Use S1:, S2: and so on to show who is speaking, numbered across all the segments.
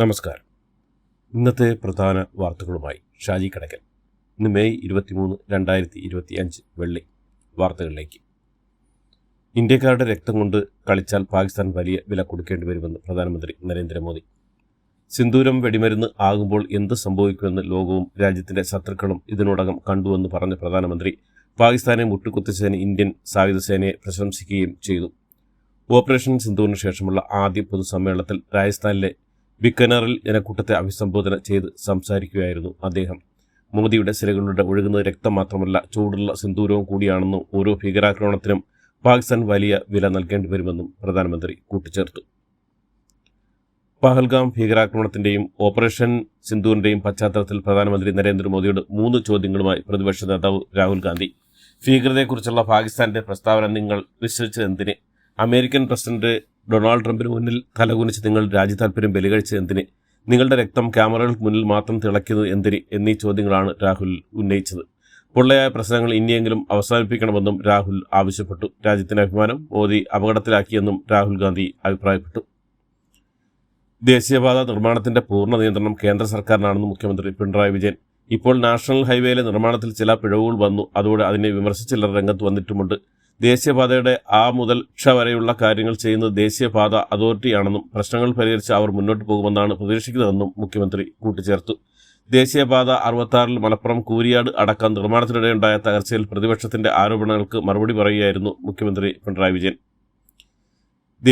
S1: നമസ്കാരം ഇന്നത്തെ പ്രധാന വാർത്തകളുമായി ഷാജി കടക്കൽ ഇന്ന് മെയ് ഇരുപത്തിമൂന്ന് രണ്ടായിരത്തി ഇരുപത്തി അഞ്ച് വെള്ളി വാർത്തകളിലേക്ക് ഇന്ത്യക്കാരുടെ രക്തം കൊണ്ട് കളിച്ചാൽ പാകിസ്ഥാൻ വലിയ വില കൊടുക്കേണ്ടി വരുമെന്ന് പ്രധാനമന്ത്രി നരേന്ദ്രമോദി സിന്ദൂരം വെടിമരുന്ന് ആകുമ്പോൾ എന്ത് സംഭവിക്കുമെന്ന് ലോകവും രാജ്യത്തിന്റെ ശത്രുക്കളും ഇതിനോടകം കണ്ടുവെന്ന് പറഞ്ഞ പ്രധാനമന്ത്രി പാകിസ്ഥാനെ മുട്ടുകുത്തിച്ചതിന് ഇന്ത്യൻ സായുധസേനയെ പ്രശംസിക്കുകയും ചെയ്തു ഓപ്പറേഷൻ സിന്ധുവിന് ശേഷമുള്ള ആദ്യ പൊതുസമ്മേളനത്തിൽ രാജസ്ഥാനിലെ ബിക്കനറിൽ ജനക്കൂട്ടത്തെ അഭിസംബോധന ചെയ്ത് സംസാരിക്കുകയായിരുന്നു അദ്ദേഹം മോദിയുടെ സിലകളുടെ ഒഴുകുന്ന രക്തം മാത്രമല്ല ചൂടുള്ള സിന്ദൂരവും കൂടിയാണെന്നും ഓരോ ഭീകരാക്രമണത്തിനും പാകിസ്ഥാൻ വലിയ വില നൽകേണ്ടി വരുമെന്നും പ്രധാനമന്ത്രി കൂട്ടിച്ചേർത്തു പഹൽഗാം ഭീകരാക്രമണത്തിന്റെയും ഓപ്പറേഷൻ സിന്ധുവിന്റെയും പശ്ചാത്തലത്തിൽ പ്രധാനമന്ത്രി നരേന്ദ്രമോദിയോട് മൂന്ന് ചോദ്യങ്ങളുമായി പ്രതിപക്ഷ നേതാവ് രാഹുൽ ഗാന്ധി ഭീകരതയെക്കുറിച്ചുള്ള പാകിസ്ഥാന്റെ പ്രസ്താവന നിങ്ങൾ വിശ്വസിച്ചതെന്തിന് അമേരിക്കൻ പ്രസിഡന്റ് ഡൊണാൾഡ് ട്രംപിന് മുന്നിൽ തലകുനിച്ച് നിങ്ങൾ രാജ്യതാൽപര്യം ബലികഴിച്ചത് എന്തിന് നിങ്ങളുടെ രക്തം ക്യാമറകൾക്ക് മുന്നിൽ മാത്രം തിളയ്ക്കുന്നത് എന്തിന് എന്നീ ചോദ്യങ്ങളാണ് രാഹുൽ ഉന്നയിച്ചത് പൊള്ളയായ പ്രശ്നങ്ങൾ ഇനിയെങ്കിലും അവസാനിപ്പിക്കണമെന്നും രാഹുൽ ആവശ്യപ്പെട്ടു രാജ്യത്തിന്റെ അഭിമാനം മോദി അപകടത്തിലാക്കിയെന്നും രാഹുൽ ഗാന്ധി അഭിപ്രായപ്പെട്ടു ദേശീയപാത നിർമ്മാണത്തിന്റെ പൂർണ്ണ നിയന്ത്രണം കേന്ദ്ര സർക്കാരിനാണെന്ന് മുഖ്യമന്ത്രി പിണറായി വിജയൻ ഇപ്പോൾ നാഷണൽ ഹൈവേയിലെ നിർമ്മാണത്തിൽ ചില പിഴവുകൾ വന്നു അതോടെ അതിനെ വിമർശിച്ചില്ല രംഗത്ത് വന്നിട്ടുമുണ്ട് ദേശീയപാതയുടെ ആ മുതൽ ക്ഷ വരെയുള്ള കാര്യങ്ങൾ ചെയ്യുന്നത് ദേശീയപാത അതോറിറ്റിയാണെന്നും പ്രശ്നങ്ങൾ പരിഹരിച്ച് അവർ മുന്നോട്ട് പോകുമെന്നാണ് പ്രതീക്ഷിക്കുന്നതെന്നും മുഖ്യമന്ത്രി കൂട്ടിച്ചേർത്തു ദേശീയപാത അറുപത്താറിൽ മലപ്പുറം കൂരിയാട് അടക്കം നിർമ്മാണത്തിനിടെയുണ്ടായ തകർച്ചയിൽ പ്രതിപക്ഷത്തിന്റെ ആരോപണങ്ങൾക്ക് മറുപടി പറയുകയായിരുന്നു മുഖ്യമന്ത്രി പിണറായി വിജയൻ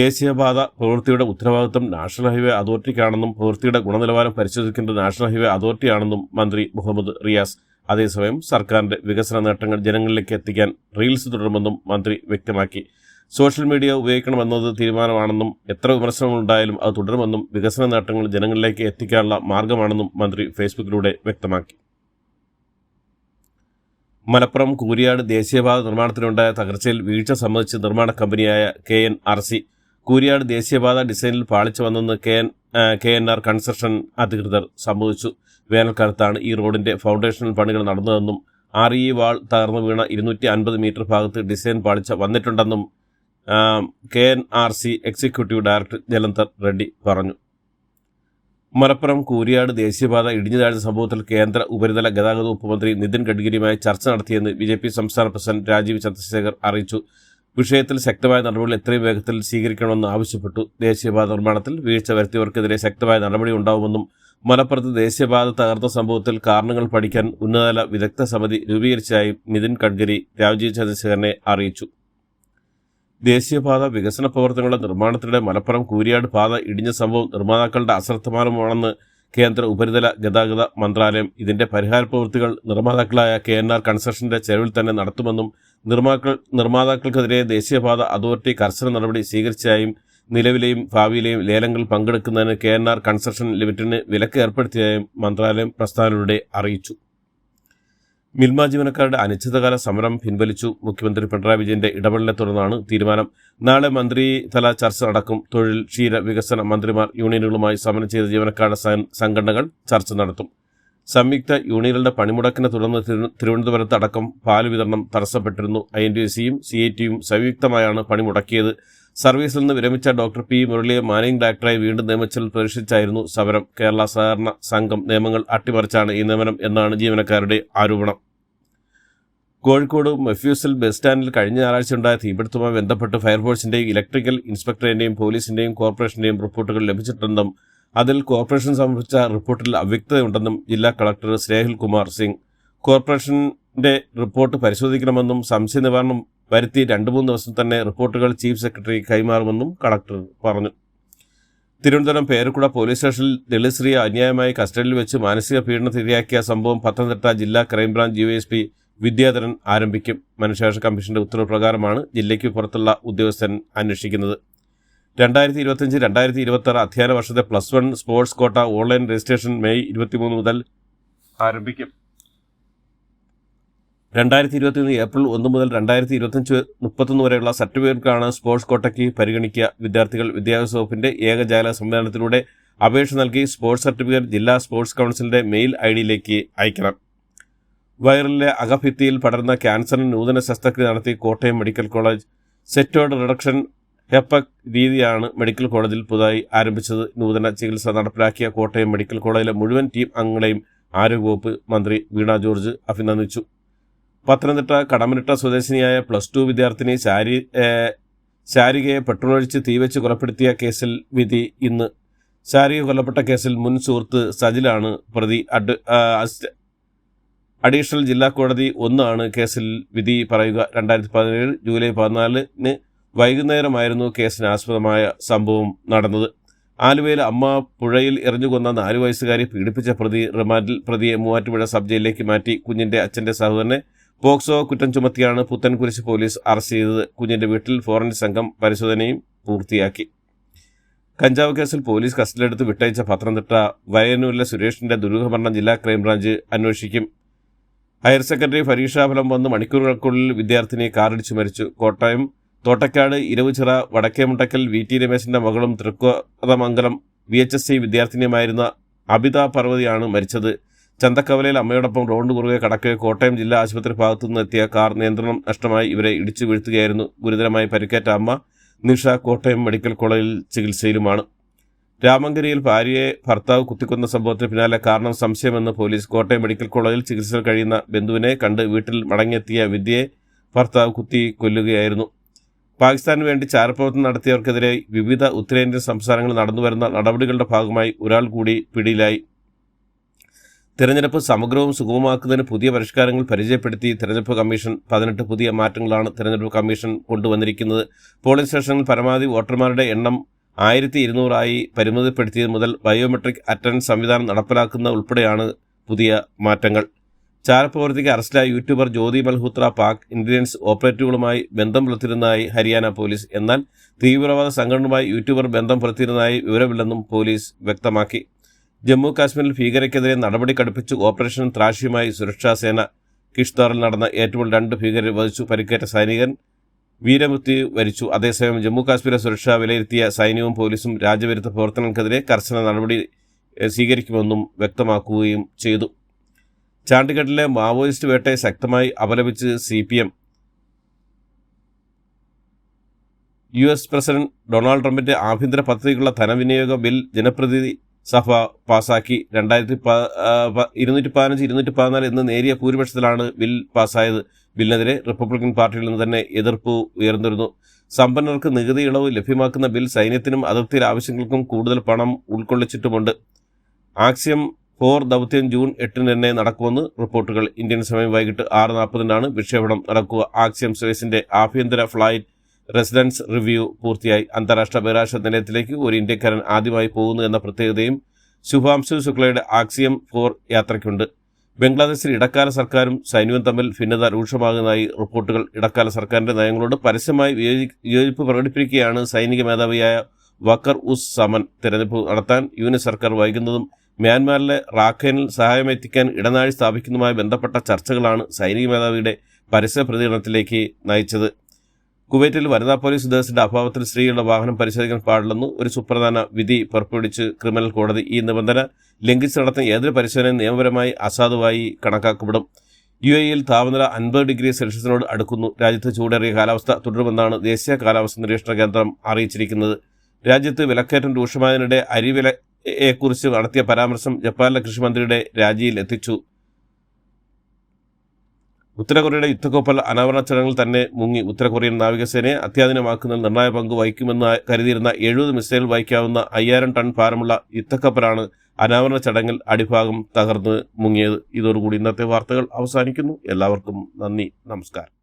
S1: ദേശീയപാത പ്രവൃത്തിയുടെ ഉത്തരവാദിത്വം നാഷണൽ ഹൈവേ അതോറിറ്റിക്കാണെന്നും പ്രവൃത്തിയുടെ ഗുണനിലവാരം പരിശോധിക്കേണ്ടത് നാഷണൽ ഹൈവേ അതോറിറ്റിയാണെന്നും മന്ത്രി മുഹമ്മദ് റിയാസ് അതേസമയം സർക്കാരിന്റെ വികസന നേട്ടങ്ങൾ ജനങ്ങളിലേക്ക് എത്തിക്കാൻ റീൽസ് തുടരുമെന്നും മന്ത്രി വ്യക്തമാക്കി സോഷ്യൽ മീഡിയ ഉപയോഗിക്കണമെന്നത് തീരുമാനമാണെന്നും എത്ര വിമർശനങ്ങളുണ്ടായാലും അത് തുടരുമെന്നും വികസന നേട്ടങ്ങൾ ജനങ്ങളിലേക്ക് എത്തിക്കാനുള്ള മാർഗമാണെന്നും മന്ത്രി ഫേസ്ബുക്കിലൂടെ വ്യക്തമാക്കി മലപ്പുറം കൂരിയാട് ദേശീയപാത നിർമ്മാണത്തിനുണ്ടായ തകർച്ചയിൽ വീഴ്ച സംബന്ധിച്ച് നിർമ്മാണ കമ്പനിയായ K N R C Kooriyad ദേശീയപാത ഡിസൈനിൽ പാളിച്ചു വന്നെന്ന് K N K N R construction അധികൃതർ സംബന്ധിച്ചു വേനൽക്കാലത്താണ് ഈ റോഡിന്റെ ഫൗണ്ടേഷൻ പണികൾ നടന്നതെന്നും ആർ ഇ വാൾ തകർന്നു വീണ ഇരുന്നൂറ്റി അൻപത് മീറ്റർ ഭാഗത്ത് ഡിസൈൻ പാളിച്ച വന്നിട്ടുണ്ടെന്നും K N R C executive director Jalandhar Reddy പറഞ്ഞു മലപ്പുറം കൂരിയാട് ദേശീയപാത ഇടിഞ്ഞു താഴ്ന്ന സംഭവത്തിൽ കേന്ദ്ര ഉപരിതല ഗതാഗത വകുപ്പ് മന്ത്രി നിതിൻ ഗഡ്കരിയുമായി ചർച്ച നടത്തിയെന്ന് ബി ജെ പി സംസ്ഥാന പ്രസിഡന്റ് രാജീവ് ചന്ദ്രശേഖർ അറിയിച്ചു വിഷയത്തിൽ ശക്തമായ നടപടികൾ എത്രയും വേഗത്തിൽ സ്വീകരിക്കണമെന്ന് ആവശ്യപ്പെട്ടു ദേശീയപാത നിർമ്മാണത്തിൽ വീഴ്ച വരുത്തിയവർക്കെതിരെ ശക്തമായ നടപടി ഉണ്ടാവുമെന്നും മലപ്പുറത്ത് ദേശീയപാത തകർത്ത സംഭവത്തിൽ കാരണങ്ങൾ പഠിക്കാൻ ഉന്നതതല വിദഗ്ധ സമിതി രൂപീകരിച്ചതായി നിതിൻ ഗഡ്കരി രാജീവ് ചന്ദ്രശേഖരനെ അറിയിച്ചു ദേശീയപാത വികസന പ്രവർത്തനങ്ങളുടെ നിർമ്മാണത്തിനിടെ മലപ്പുറം കൂരിയാട് പാത ഇടിഞ്ഞ സംഭവം നിർമ്മാതാക്കളുടെ അശ്രദ്ധമാനമാണെന്ന് കേന്ദ്ര ഉപരിതല ഗതാഗത മന്ത്രാലയം ഇതിന്റെ പരിഹാര പ്രവൃത്തികൾ നിർമ്മാതാക്കളായ കെ എൻ ആർ കൺസ്ട്രക്ഷന്റെ ചെലവിൽ തന്നെ നടത്തുമെന്നും നിർമ്മാക്കൾ നിർമ്മാതാക്കൾക്കെതിരെ ദേശീയപാത അതോറിറ്റി കർശന നടപടി സ്വീകരിച്ചതായും നിലവിലെയും ഭാവിയിലെയും ലേലങ്ങൾ പങ്കെടുക്കുന്നതിന് കെ എൻ ആർ കൺസ്ട്രക്ഷൻ ലിമിറ്റഡിന് വിലക്ക് ഏർപ്പെടുത്തിയതായും മന്ത്രാലയം പ്രസ്താവനയുടെ അറിയിച്ചു മിൽമ ജീവനക്കാരുടെ അനിശ്ചിതകാല സമരം പിൻവലിച്ചു മുഖ്യമന്ത്രി പിണറായി വിജയന്റെ ഇടപെടലിനെ തുടർന്നാണ് തീരുമാനം നാളെ മന്ത്രിതല ചർച്ച നടക്കും തൊഴിൽ ക്ഷീര വികസന മന്ത്രിമാർ യൂണിയനുകളുമായി സമരം ചെയ്ത ജീവനക്കാരുടെ സംഘടനകൾ ചർച്ച നടത്തും സംയുക്ത യൂണിയനുകളുടെ പണിമുടക്കിനെ തുടർന്ന് തിരുവനന്തപുരത്ത് അടക്കം പാൽ വിതരണം തടസ്സപ്പെട്ടിരുന്നു ഐ എൻ ടി സിയും സി ഐ ടിയും സംയുക്തമായാണ് പണിമുടക്കിയത് സർവീസിൽ നിന്ന് വിരമിച്ച ഡോക്ടർ പി മുരളിയെ മാനേജിംഗ് ഡയറക്ടറായി വീണ്ടും നിയമിച്ചതിൽ പ്രതിഷേധിച്ചായിരുന്നു സമരം കേരള സഹകരണ സംഘം നിയമങ്ങൾ അട്ടിമറിച്ചാണ് ഈ നിയമനം എന്നാണ് ജീവനക്കാരുടെ ആരോപണം കോഴിക്കോട് മെഫ്യൂസിൽ ബസ് സ്റ്റാൻഡിൽ കഴിഞ്ഞ ഞായറാഴ്ച ഉണ്ടായ തീപിടുത്തവുമായി ബന്ധപ്പെട്ട് ഫയർഫോഴ്സിന്റെയും ഇലക്ട്രിക്കൽ ഇൻസ്പെക്ടറിന്റെയും പോലീസിന്റെയും കോർപ്പറേഷന്റെയും റിപ്പോർട്ടുകൾ ലഭിച്ചിട്ടുണ്ടെന്നും അതിൽ കോർപ്പറേഷൻ സമർപ്പിച്ച റിപ്പോർട്ടിൽ അവ്യക്തതയുണ്ടെന്നും ജില്ലാ കളക്ടർ സ്നേഹിൽ കുമാർ സിംഗ് കോർപ്പറേഷന്റെ റിപ്പോർട്ട് പരിശോധിക്കണമെന്നും സംശയ നിവാരണം വരുത്തി രണ്ട് മൂന്ന് ദിവസം തന്നെ റിപ്പോർട്ടുകൾ ചീഫ് സെക്രട്ടറി കൈമാറുമെന്നും കളക്ടർ പറഞ്ഞു തിരുവനന്തപുരം പേരുക്കുട പോലീസ് സ്റ്റേഷനിൽ ദളിത് അന്യായമായി കസ്റ്റഡിയിൽ വെച്ച് മാനസിക പീഡനത്തിരയാക്കിയ സംഭവം പത്തനംതിട്ട ജില്ലാ crime branch U S P Vidyadharan ആരംഭിക്കും മനുഷ്യാവകാശ കമ്മീഷന്റെ ഉത്തരവ് പ്രകാരമാണ് ജില്ലയ്ക്ക് പുറത്തുള്ള ഉദ്യോഗസ്ഥൻ അന്വേഷിക്കുന്നത് രണ്ടായിരത്തി ഇരുപത്തിയഞ്ച് രണ്ടായിരത്തി ഇരുപത്തി അധ്യയന വർഷത്തെ plus one sports quota online registration May ഇരുപത്തിമൂന്ന് മുതൽ ആരംഭിക്കും രണ്ടായിരത്തി ഒന്ന് ഏപ്രിൽ ഒന്ന് മുതൽ രണ്ടായിരത്തി ഇരുപത്തഞ്ച് മുപ്പത്തൊന്ന് വരെയുള്ള സർട്ടിഫിക്കറ്റുകളാണ് സ്പോർട്സ് കോട്ടയ്ക്ക് പരിഗണിക്കുക വിദ്യാർത്ഥികൾ വിദ്യാഭ്യാസ വകുപ്പിന്റെ ഏകജാല സംവിധാനത്തിലൂടെ അപേക്ഷ നൽകി സ്പോർട്സ് സർട്ടിഫിക്കറ്റ് ജില്ലാ സ്പോർട്സ് കൗൺസിലിന്റെ മെയിൽ ഐ ഡിയിലേക്ക് അയക്കണം വയറിലെ അകഭിത്തിയിൽ പടർന്ന ക്യാൻസറിന് നൂതന ശസ്ത്രക്രിയ നടത്തി കോട്ടയം മെഡിക്കൽ കോളേജ് സെറ്റോഡ് റിഡക്ഷൻ ഹെപ്പക് രീതിയാണ് മെഡിക്കൽ കോളേജിൽ പുതുതായി ആരംഭിച്ചത് നൂതന ചികിത്സ നടപ്പിലാക്കിയ കോട്ടയം മെഡിക്കൽ കോളേജിലെ മുഴുവൻ ടീം അംഗങ്ങളെയും ആരോഗ്യവകുപ്പ് മന്ത്രി വീണ ജോർജ് അഭിനന്ദിച്ചു പത്തനംതിട്ട കടമനിട്ട സ്വദേശിനിയായ പ്ലസ് ടു വിദ്യാർത്ഥിനി ശാരി ശാരികയെ പെട്രോളൊഴിച്ച് തീവച്ച് കൊലപ്പെടുത്തിയ കേസിൽ വിധി ഇന്ന് ശാരിക കൊല്ലപ്പെട്ട കേസിൽ മുൻ സുഹൃത്ത് സജിലാണ് പ്രതി അഡ് അഡീഷണൽ ജില്ലാ കോടതി ഒന്നാണ് കേസിൽ വിധി പറയുക രണ്ടായിരത്തി പതിനേഴ് ജൂലൈ പതിനാലിന് വൈകുന്നേരമായിരുന്നു കേസിന് ആസ്പദമായ സംഭവം നടന്നത് ആലുവയിൽ അമ്മ പുഴയിൽ എറിഞ്ഞുകൊന്ന കൊന്ന നാലു വയസ്സുകാരി പീഡിപ്പിച്ച പ്രതി റിമാൻഡിൽ പ്രതിയെ മൂവാറ്റുപുഴ സബ് ജയിലിലേക്ക് മാറ്റി കുഞ്ഞിന്റെ അച്ഛന്റെ സഹോദരനെ പോക്സോ കുറ്റം ചുമത്തിയാണ് പുത്തൻകുരിശ് പോലീസ് അറസ്റ്റ് ചെയ്തത് കുഞ്ഞിന്റെ വീട്ടിൽ ഫോറൻസിക് സംഘം പരിശോധനയും പൂർത്തിയാക്കി കഞ്ചാവ് കേസിൽ പോലീസ് കസ്റ്റഡിയിലെടുത്ത് വിട്ടയച്ച പത്തനംതിട്ട വയനൂരിലെ സുരേഷിന്റെ ദുരൂഹമരണം ജില്ലാ ക്രൈംബ്രാഞ്ച് അന്വേഷിക്കും ഹയർ സെക്കൻഡറി പരീക്ഷാഫലം വന്ന് മണിക്കൂറുകൾക്കുള്ളിൽ വിദ്യാർത്ഥിനി കാറിടിച്ചു മരിച്ചു കോട്ടയം തോട്ടക്കാട് ഇരവുചിറ വടക്കേമുണ്ടക്കൽ വി ടി രമേശിന്റെ മകളും Thrikkothamangalam V H S C വിദ്യാർത്ഥിനിയുമായിരുന്ന അബിത പർവതിയാണ് മരിച്ചത് ചന്തക്കവലയിൽ അമ്മയോടൊപ്പം റോഡിന് കുറുകെ കടക്കേ കോട്ടയം ജില്ലാ ആശുപത്രി ഭാഗത്തുനിന്ന് എത്തിയ കാർ നിയന്ത്രണം നഷ്ടമായി ഇവരെ ഇടിച്ചു വീഴ്ത്തുകയായിരുന്നു ഗുരുതരമായി പരിക്കേറ്റ അമ്മ നിഷ കോട്ടയം മെഡിക്കൽ കോളേജിൽ ചികിത്സയിലുമാണ് രാമങ്കരിയിൽ ഭാര്യയെ ഭർത്താവ് കുത്തിക്കൊന്ന സംഭവത്തിന് പിന്നാലെ കാരണം സംശയമെന്ന് പോലീസ് കോട്ടയം മെഡിക്കൽ കോളേജിൽ ചികിത്സയിൽ കഴിയുന്ന ബന്ധുവിനെ കണ്ട് വീട്ടിൽ മടങ്ങിയെത്തിയ വിദ്യയെ ഭർത്താവ് കുത്തി കൊല്ലുകയായിരുന്നു പാകിസ്ഥാന് വേണ്ടി ചാരപ്രവർത്തനം നടത്തിയവർക്കെതിരെ വിവിധ ഉത്തരേന്ത്യൻ സംസ്ഥാനങ്ങളിൽ നടന്നുവരുന്ന നടപടികളുടെ ഭാഗമായി ഒരാൾ കൂടി പിടിയിലായി തിരഞ്ഞെടുപ്പ് സമഗ്രവും സുഗമമാക്കുന്നതിന് പുതിയ പരിഷ്കാരങ്ങൾ പരിചയപ്പെടുത്തി തിരഞ്ഞെടുപ്പ് കമ്മീഷൻ പതിനെട്ട് പുതിയ മാറ്റങ്ങളാണ് തിരഞ്ഞെടുപ്പ് കമ്മീഷൻ കൊണ്ടുവന്നിരിക്കുന്നത് പോളിംഗ് സ്റ്റേഷനിൽ പരമാവധി വോട്ടർമാരുടെ എണ്ണം ആയിരത്തി ഇരുന്നൂറായി പരിമിതപ്പെടുത്തിയത് മുതൽ ബയോമെട്രിക് അറ്റൻഡൻസ് സംവിധാനം നടപ്പിലാക്കുന്ന ഉൾപ്പെടെയാണ് പുതിയ മാറ്റങ്ങൾ ചാരപ്രവർത്തിക്ക് അറസ്റ്റിലായ യൂട്യൂബർ ജ്യോതി മൽഹോത്ര പാക് ഇന്റലിജൻസ് ഓപ്പറേറ്റീവുകളുമായി ബന്ധം പുലർത്തിരുന്നതായി ഹരിയാന പോലീസ് എന്നാൽ തീവ്രവാദ സംഘടനയുമായി യൂട്യൂബർ ബന്ധം പുലർത്തിയിരുന്നതായി വിവരമില്ലെന്നും പോലീസ് വ്യക്തമാക്കി ജമ്മു കാശ്മീരിൽ ഭീകരക്കെതിരെ നടപടി കടുപ്പിച്ചു ഓപ്പറേഷൻ ത്രാഷിയുമായി സുരക്ഷാസേന കിഷ്താറിൽ നടന്ന ഏറ്റവും രണ്ട് ഭീകരരെ വധിച്ചു പരിക്കേറ്റ സൈനികൻ വീരമൃത്യു വരിച്ചു അതേസമയം ജമ്മു കാശ്മീരിലെ സുരക്ഷ വിലയിരുത്തിയ സൈന്യവും പോലീസും രാജ്യവിരുദ്ധ പ്രവർത്തനങ്ങൾക്കെതിരെ കർശന നടപടി സ്വീകരിക്കുമെന്നും വ്യക്തമാക്കുകയും ചെയ്തു ചാണ്ടിഗഡിലെ മാവോയിസ്റ്റ് വേട്ടയെ ശക്തമായി അപലപിച്ച് C P M U S president Donald ട്രംപിന്റെ ആഭ്യന്തര പദ്ധതിക്കുള്ള ധനവിനിയോഗ ബിൽ ജനപ്രതിനിധി സഭ പാസാക്കി രണ്ടായിരത്തി ഇരുന്നൂറ്റി പതിനഞ്ച് ഇരുന്നൂറ്റി പതിനാല് എന്ന നേരിയ ഭൂരിപക്ഷത്തിലാണ് ബിൽ പാസ്സായത് ബില്ലിനെതിരെ റിപ്പബ്ലിക്കൻ പാർട്ടിയിൽ നിന്ന് തന്നെ എതിർപ്പ് ഉയർന്നിരുന്നു സമ്പന്നർക്ക് നികുതി ഇളവ് ലഭ്യമാക്കുന്ന ബിൽ സൈന്യത്തിനും അതിർത്തിയിലെ ആവശ്യങ്ങൾക്കും കൂടുതൽ പണം ഉൾക്കൊള്ളിച്ചിട്ടുമുണ്ട് ആക്സിയം ഫോർ ദൗത്യം ജൂൺ എട്ടിന് തന്നെ നടക്കുമെന്ന് റിപ്പോർട്ടുകൾ ഇന്ത്യൻ സമയം വൈകിട്ട് ആറ് നാൽപ്പതിനാണ് വിക്ഷേപണം നടക്കുക ആക്സിയം സ്വേസിന്റെ ആഭ്യന്തര ഫ്ലൈറ്റ് റെസിഡൻസ് റിവ്യൂ പൂർത്തിയായി അന്താരാഷ്ട്ര ബഹിരാഷ്ട്ര നിലയത്തിലേക്ക് ഒരു ഇന്ത്യക്കാരൻ ആദ്യമായി പോകുന്നു എന്ന പ്രത്യേകതയും ശുഭാംശു ശുക്ലയുടെ ആക്സിയം ഫോർ യാത്രയ്ക്കുണ്ട് ബംഗ്ലാദേശിൽ ഇടക്കാല സർക്കാരും സൈന്യവും തമ്മിൽ ഭിന്നത രൂക്ഷമാകുന്നതായി റിപ്പോർട്ടുകൾ ഇടക്കാല സർക്കാരിന്റെ നയങ്ങളോട് പരസ്യമായി വിയോജിപ്പ് പ്രകടിപ്പിക്കുകയാണ് സൈനിക മേധാവിയായ വക്കർ ഉസ് സമൻ തെരഞ്ഞെടുപ്പ് നടത്താൻ യുഎന് സർക്കാർ വൈകുന്നതും മ്യാൻമാറിലെ റാഖേനിൽ സഹായമെത്തിക്കാൻ ഇടനാഴി സ്ഥാപിക്കുന്നതുമായി ബന്ധപ്പെട്ട ചർച്ചകളാണ് സൈനിക മേധാവിയുടെ പരസ്യ പ്രതികരണത്തിലേക്ക് നയിച്ചത് കുവൈറ്റിൽ വനിതാ പോലീസ് ഉദ്യോഗസ്ഥന്റെ അഭാവത്തിൽ സ്ത്രീകളുടെ വാഹനം പരിശോധിക്കാൻ പാടില്ലെന്ന് ഒരു സുപ്രധാന വിധി പുറപ്പെടുവിച്ച് ക്രിമിനൽ കോടതി ഈ നിബന്ധന ലംഘിച്ച് നടത്തുന്ന ഏതൊരു പരിശോധനയും നിയമപരമായി അസാധുവായി കണക്കാക്കപ്പെടും യു എയിൽ താപനില അൻപത് ഡിഗ്രി സെൽഷ്യസിനോട് അടുക്കുന്നു രാജ്യത്ത് ചൂടേറിയ കാലാവസ്ഥ തുടരുമെന്നാണ് ദേശീയ കാലാവസ്ഥ നിരീക്ഷണ കേന്ദ്രം അറിയിച്ചിരിക്കുന്നത് രാജ്യത്ത് വിലക്കയറ്റം രൂക്ഷമായതിനിടെ അരിവിലയെക്കുറിച്ച് നടത്തിയ പരാമർശം ജപ്പാനിലെ കൃഷിമന്ത്രിയുടെ രാജിയിൽ എത്തിച്ചു ഉത്തരകൊറിയയുടെ യുദ്ധക്കപ്പൽ അനാവരണ ചടങ്ങിൽ തന്നെ മുങ്ങി ഉത്തരകൊറിയൻ നാവികസേനയെ അത്യാധീനമാക്കുന്നതിൽ നിർണായക പങ്ക് വഹിക്കുമെന്ന് കരുതിയിരുന്ന എഴുപത് മിസൈൽ വഹിക്കാവുന്ന അയ്യായിരം ടൺ ഭാരമുള്ള യുദ്ധക്കപ്പലാണ് അനാവരണ ചടങ്ങിൽ അടിഭാഗം തകർന്ന് മുങ്ങിയത് ഇതോടുകൂടി ഇന്നത്തെ വാർത്തകൾ അവസാനിക്കുന്നു എല്ലാവർക്കും നന്ദി നമസ്കാരം